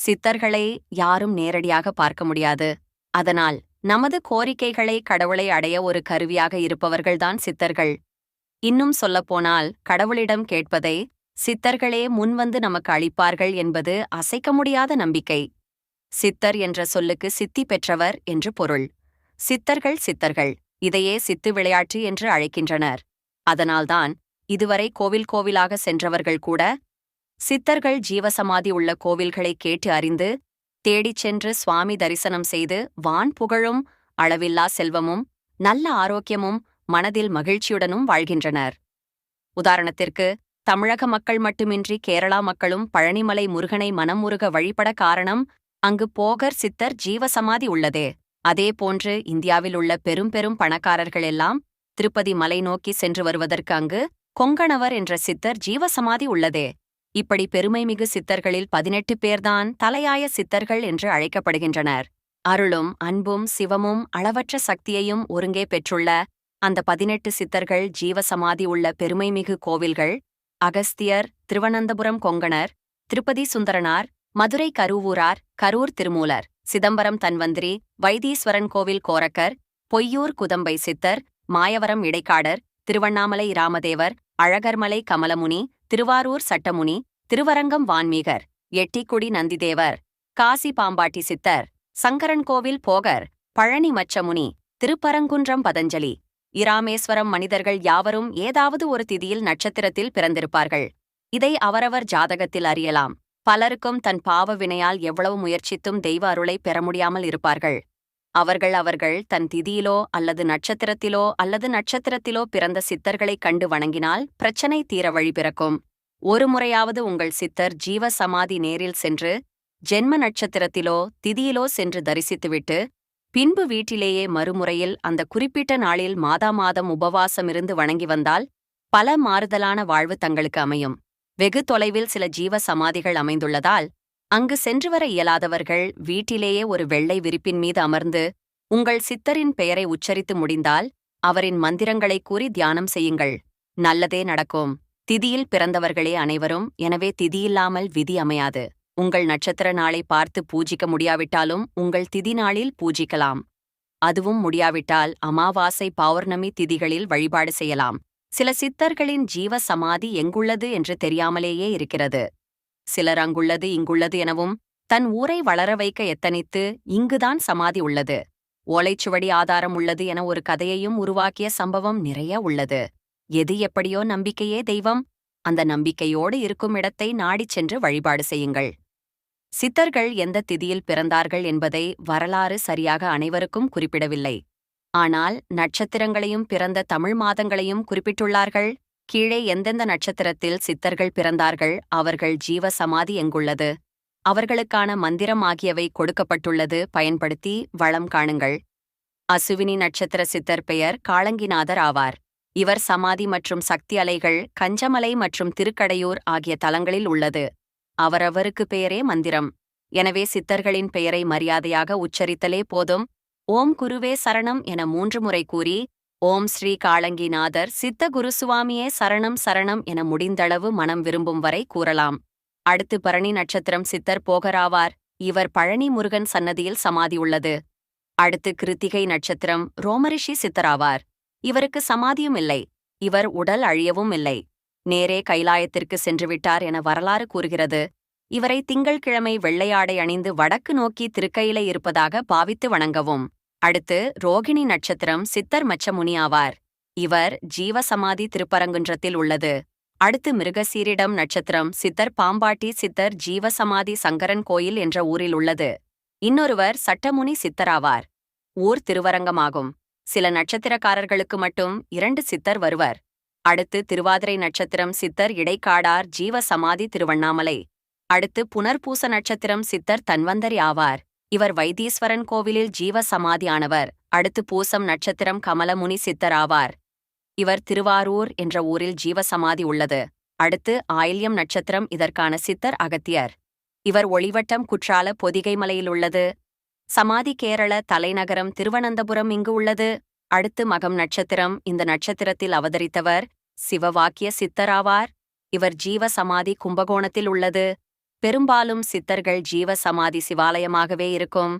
சித்தர்களை யாரும் நேரடியாக பார்க்க முடியாது. அதனால் நமது கோரிக்கைகளை கடவுளை அடைய ஒரு கருவியாக இருப்பவர்கள்தான் சித்தர்கள். இன்னும் சொல்லப்போனால் கடவுளிடம் கேட்பதை சித்தர்களே முன்வந்து நமக்கு அளிப்பார்கள் என்பது அசைக்க முடியாத நம்பிக்கை. சித்தர் என்ற சொல்லுக்கு சித்தி பெற்றவர் என்று பொருள். சித்தர்கள் சித்தர்கள் இதையே சித்து விளையாட்டு என்று அழைக்கின்றனர். அதனால்தான் இதுவரை கோவில் கோவிலாக சென்றவர்கள் கூட சித்தர்கள் ஜீவசமாதி உள்ள கோவில்களை கேட்டு அறிந்து தேடிச் சென்று சுவாமி தரிசனம் செய்து வான் புகழும் அளவில்லா செல்வமும் நல்ல ஆரோக்கியமும் மனதில் மகிழ்ச்சியுடனும் வாழ்கின்றனர். உதாரணத்திற்கு தமிழக மக்கள் மட்டுமின்றி கேரளா மக்களும் பழனிமலை முருகனை மனமுருக வழிபட காரணம் அங்கு போகர் சித்தர் ஜீவசமாதி உள்ளதே. அதேபோன்று இந்தியாவில் உள்ள பெரும் பெரும் பணக்காரர்கள் எல்லாம் திருப்பதி மலை நோக்கி சென்று வருவதற்கு அங்கு கொங்கணவர் என்ற சித்தர் ஜீவசமாதி உள்ளதே. இப்படி பெருமைமிகு சித்தர்களில் பதினெட்டு பேர்தான் தலையாய சித்தர்கள் என்று அழைக்கப்படுகின்றனர். அருளும் அன்பும் சிவமும் அளவற்ற சக்தியையும் ஒருங்கே பெற்றுள்ள அந்த பதினெட்டு சித்தர்கள் ஜீவசமாதி உள்ள பெருமைமிகு கோவில்கள் அகஸ்தியர் திருவனந்தபுரம் கொங்கணர் திருப்பதி சுந்தரனார் மதுரை கருவூரார் கரூர் திருமூலர் சிதம்பரம் தன்வந்திரி வைத்தீஸ்வரன் கோவில் கோரக்கர் பொய்யூர் குதம்பை சித்தர் மாயவரம் இடைக்காடர் திருவண்ணாமலை ராமதேவர் அழகர்மலை கமலமுனி திருவாரூர் சட்டமுனி திருவரங்கம் வான்மீகர் எட்டிக்குடி நந்திதேவர் காசி பாம்பாட்டி சித்தர் சங்கரன்கோவில் போகர் பழனி மச்சமுனி திருப்பரங்குன்றம் பதஞ்சலி இராமேஸ்வரம் மனிதர்கள் யாவரும் ஏதாவது ஒரு திதியில் நட்சத்திரத்தில் பிறந்திருப்பார்கள். இதை அவரவர் ஜாதகத்தில் அறியலாம். பலருக்கும் தன் பாவ வினையால் எவ்வளவு முயற்சித்தும் தெய்வ அருளை பெற முடியாமல் இருப்பார்கள். அவர்கள் அவர்கள் தன் திதியிலோ அல்லது நட்சத்திரத்திலோ அல்லது நட்சத்திரத்திலோ பிறந்த சித்தர்களைக் கண்டு வணங்கினால் பிரச்சனை தீர வழி பிறக்கும். ஒரு முறையாவது உங்கள் சித்தர் ஜீவ சமாதி நேரில் சென்று ஜென்ம நட்சத்திரத்திலோ திதியிலோ சென்று தரிசித்துவிட்டு பின்பு வீட்டிலேயே மறுமுறையில் அந்த குறிப்பிட்ட நாளில் மாதா மாதம் உபவாசமிருந்து வணங்கி வந்தால் பல மாறுதலான வாழ்வு தங்களுக்கு அமையும். வெகு தொலைவில் சில ஜீவ சமாதிகள் அமைந்துள்ளதால் அங்கு சென்று வர இயலாதவர்கள் வீட்டிலேயே ஒரு வெள்ளை விரிப்பின் மீது அமர்ந்து உங்கள் சித்தரின் பெயரை உச்சரித்து முடிந்தால் அவரின் மந்திரங்களை கூறி தியானம் செய்யுங்கள். நல்லதே நடக்கும். திதியில் பிறந்தவர்களே அனைவரும் எனவே திதியில்லாமல் விதி அமையாது. உங்கள் நட்சத்திர நாளை பார்த்து பூஜிக்க முடியாவிட்டாலும் உங்கள் திதி நாளில் பூஜிக்கலாம். அதுவும் முடியாவிட்டால் அமாவாசை பௌர்ணமி திதிகளில் வழிபாடு செய்யலாம். சில சித்தர்களின் ஜீவ சமாதி எங்குள்ளது என்று தெரியாமலேயே இருக்கிறது. சிலர் அங்குள்ளது இங்குள்ளது எனவும் தன் ஊரை வளர வைக்க எத்தனித்து இங்குதான் சமாதி உள்ளது. ஓலைச்சுவடி ஆதாரம் உள்ளது என ஒரு கதையையும் உருவாக்கிய சம்பவம் நிறைய உள்ளது. எது எப்படியோ நம்பிக்கையே தெய்வம். அந்த நம்பிக்கையோடு இருக்கும் இடத்தை நாடிச் சென்று வழிபாடு செய்யுங்கள். சித்தர்கள் எந்த திதியில் பிறந்தார்கள் என்பதை வரலாறு சரியாக அனைவருக்கும் குறிப்பிடவில்லை. ஆனால் நட்சத்திரங்களையும் பிறந்த தமிழ் மாதங்களையும் குறிப்பிட்டுள்ளார்கள். கீழே எந்தெந்த நட்சத்திரத்தில் சித்தர்கள் பிறந்தார்கள் அவர்கள் ஜீவ சமாதி எங்குள்ளது? அவர்களுக்கான மந்திரம் ஆகியவை கொடுக்கப்பட்டுள்ளது. பயன்படுத்தி வளம் காணுங்கள். அசுவினி நட்சத்திர சித்தர் பெயர் காளங்கிநாதர் ஆவார். இவர் சமாதி மற்றும் சக்தி அலைகள் கஞ்சமலை மற்றும் திருக்கடையூர் ஆகிய தலங்களில் உள்ளது. அவரவருக்கு பெயரே மந்திரம். எனவே சித்தர்களின் பெயரை மரியாதையாக உச்சரித்தலே போதும். ஓம் குருவே சரணம் என மூன்று முறை கூறி ஓம் ஸ்ரீ காளங்கிநாதர் சித்த குருசுவாமியே சரணம் சரணம் என முடிந்தளவு மனம் விரும்பும் வரை கூறலாம். அடுத்து பரணி நட்சத்திரம் சித்தர் போகராவார். இவர் பழனி முருகன் சன்னதியில் சமாதி உள்ளது. அடுத்து கிருத்திகை நட்சத்திரம் ரோமரிஷி சித்தராவார். இவருக்கு சமாதியும் இல்லை. இவர் உடல் அழியவும் இல்லை. நேரே கைலாயத்திற்கு சென்றுவிட்டார் என வரலாறு கூறுகிறது. இவரை திங்கள்கிழமை வெள்ளையாடை அணிந்து வடக்கு நோக்கி திருக்கையிலே இருப்பதாக பாவித்து வணங்கவும். அடுத்து ரோகிணி நட்சத்திரம் சித்தர் மச்சமுனி ஆவார். இவர் ஜீவசமாதி திருப்பரங்குன்றத்தில் உள்ளது. அடுத்து மிருகசீரிடம் நட்சத்திரம் சித்தர் பாம்பாட்டி சித்தர் ஜீவசமாதி சங்கரன் கோயில் என்ற ஊரில் உள்ளது. இன்னொருவர் சட்டமுனி சித்தராவார். ஊர் திருவரங்கமாகும். சில நட்சத்திரக்காரர்களுக்கு மட்டும் இரண்டு சித்தர் வருவர். அடுத்து திருவாதிரை நட்சத்திரம் சித்தர் இடைக்காடார் ஜீவசமாதி திருவண்ணாமலை. அடுத்து புனர்பூச நட்சத்திரம் சித்தர் தன்வந்தரி ஆவார். இவர் வைத்தீஸ்வரன் கோவிலில் ஜீவ சமாதியானவர் அடுத்து பூசம் நட்சத்திரம் கமலமுனி சித்தராவார். இவர் திருவாரூர் என்ற ஊரில் ஜீவ சமாதி உள்ளது. அடுத்து ஆயில்யம் நட்சத்திரம் இதற்கான சித்தர் அகத்தியர். இவர் ஒளிவட்டம் குற்றால பொதிகை மலையில் உள்ளது. சமாதி கேரள தலைநகரம் திருவனந்தபுரம் இங்கு உள்ளது. அடுத்து மகம் நட்சத்திரம் இந்த நட்சத்திரத்தில் அவதரித்தவர் சிவவாக்கிய சித்தராவார். இவர் ஜீவ சமாதி கும்பகோணத்தில் உள்ளது. பெரும்பாலும் சித்தர்கள் ஜீவ சமாதி சிவாலயமாகவே இருக்கும்.